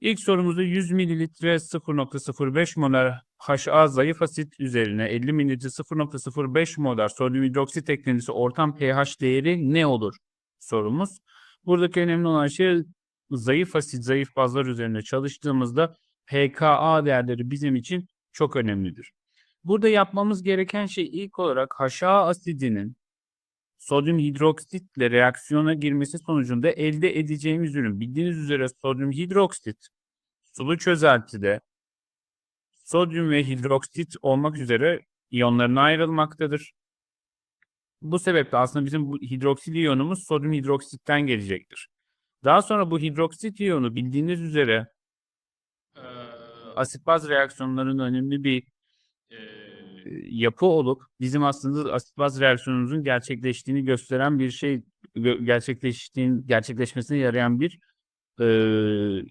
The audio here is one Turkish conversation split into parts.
İlk sorumuzda 100 mililitre 0.05 molar HA zayıf asit üzerine 50 mililitre 0.05 molar sodyum hidroksit eklenirse ortam pH değeri ne olur? Sorumuz. Buradaki önemli olan şey zayıf asit, zayıf bazlar üzerine çalıştığımızda pKa değerleri bizim için çok önemlidir. Burada yapmamız gereken şey ilk olarak HA asidinin sodyum hidroksitle reaksiyona girmesi sonucunda elde edeceğimiz ürün. Bildiğiniz üzere sodyum hidroksit sulu çözeltide sodyum ve hidroksit olmak üzere iyonlarına ayrılmaktadır. Bu sebeple aslında bizim bu hidroksil iyonumuz sodyum hidroksitten gelecektir. Daha sonra bu hidroksit iyonu bildiğiniz üzere asit baz reaksiyonlarının önemli bir yapı olup bizim aslında asit baz reaksiyonumuzun gerçekleştiğini gösteren bir şey gerçekleştiğin gerçekleşmesine yarayan bir eee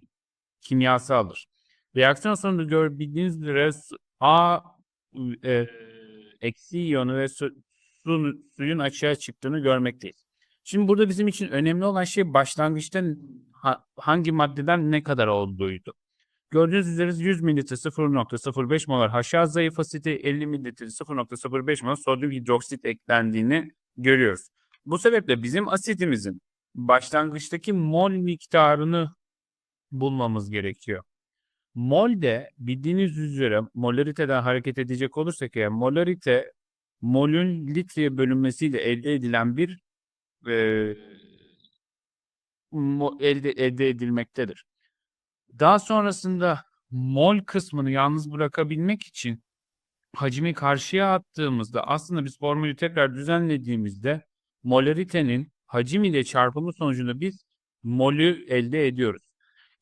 kimyasaldır. Reaksiyon sonunda gör bildiğiniz üzere A e, eksi iyonu ve su, su- suyun açığa çıktığını görmekteyiz. Şimdi burada bizim için önemli olan şey başlangıçta ha- hangi maddeden ne kadar olduğuydu. Gördüğünüz üzere 100 mililitre 0.05 molar HA zayıf asiti 50 mililitre 0.05 molar sodyum hidroksit eklendiğini görüyoruz. Bu sebeple bizim asitimizin başlangıçtaki mol miktarını bulmamız gerekiyor. Mol de bildiğiniz üzere molariteden hareket edecek olursak eğer molarite molün litreye bölünmesiyle elde edilen bir mo- elde, elde edilmektedir. Daha sonrasında mol kısmını yalnız bırakabilmek için hacmi karşıya attığımızda aslında biz formülü tekrar düzenlediğimizde molaritenin hacim ile çarpımı sonucunda biz molü elde ediyoruz.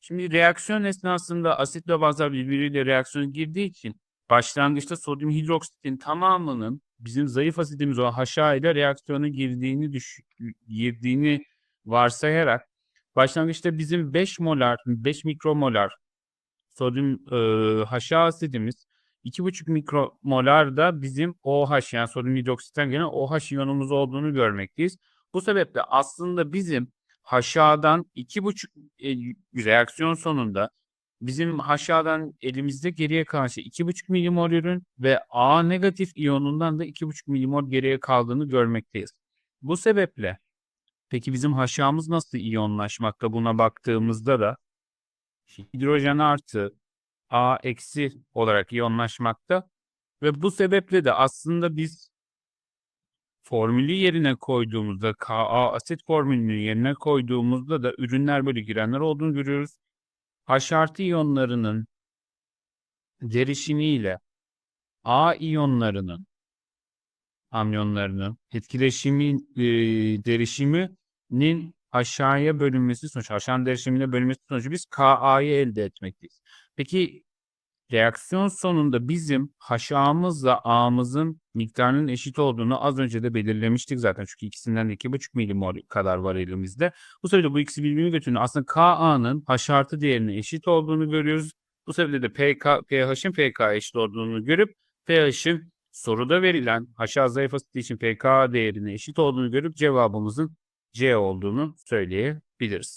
Şimdi reaksiyon esnasında asit ve bazlar birbiriyle reaksiyona girdiği için başlangıçta sodyum hidroksitin tamamının bizim zayıf asitimiz olan HA ile reaksiyona girdiğini düş girdiğini varsayarak başlangıçta bizim 5 molar 5 mikromolar sodyum e, HA asidimiz 2,5 mikromolar da bizim OH yani sodyum hidroksitten gelen OH iyonumuz olduğunu görmekteyiz. Bu sebeple aslında bizim HA'dan 2,5 e, reaksiyon sonunda bizim HA'dan elimizde geriye kalan şey 2,5 milimol ürün ve A negatif iyonundan da 2,5 milimol geriye kaldığını görmekteyiz. Bu sebeple peki bizim HA'mız nasıl iyonlaşmakta buna baktığımızda da hidrojen artı A eksi olarak iyonlaşmakta ve bu sebeple de aslında biz formülü yerine koyduğumuzda Ka asit formülünü yerine koyduğumuzda da ürünler böyle girenler olduğunu görüyoruz. H artı iyonlarının derişimiyle A iyonlarının amyonlarının etkileşimi e, derişiminin aşağıya bölünmesi sonucu, aşağının derişimine bölünmesi sonucu biz Ka'yı elde etmekteyiz. Peki reaksiyon sonunda bizim HA'mızla A'mızın miktarının eşit olduğunu az önce de belirlemiştik zaten. Çünkü ikisinden de 2,5 milimol kadar var elimizde. Bu sebeple bu ikisi birbirini götürüyor. Aslında Ka'nın H artı değerine eşit olduğunu görüyoruz. Bu sebeple de PK, pH'in PK eşit olduğunu görüp pH'in soruda verilen HA zayıf asit için PK değerine eşit olduğunu görüp cevabımızın C olduğunu söyleyebiliriz.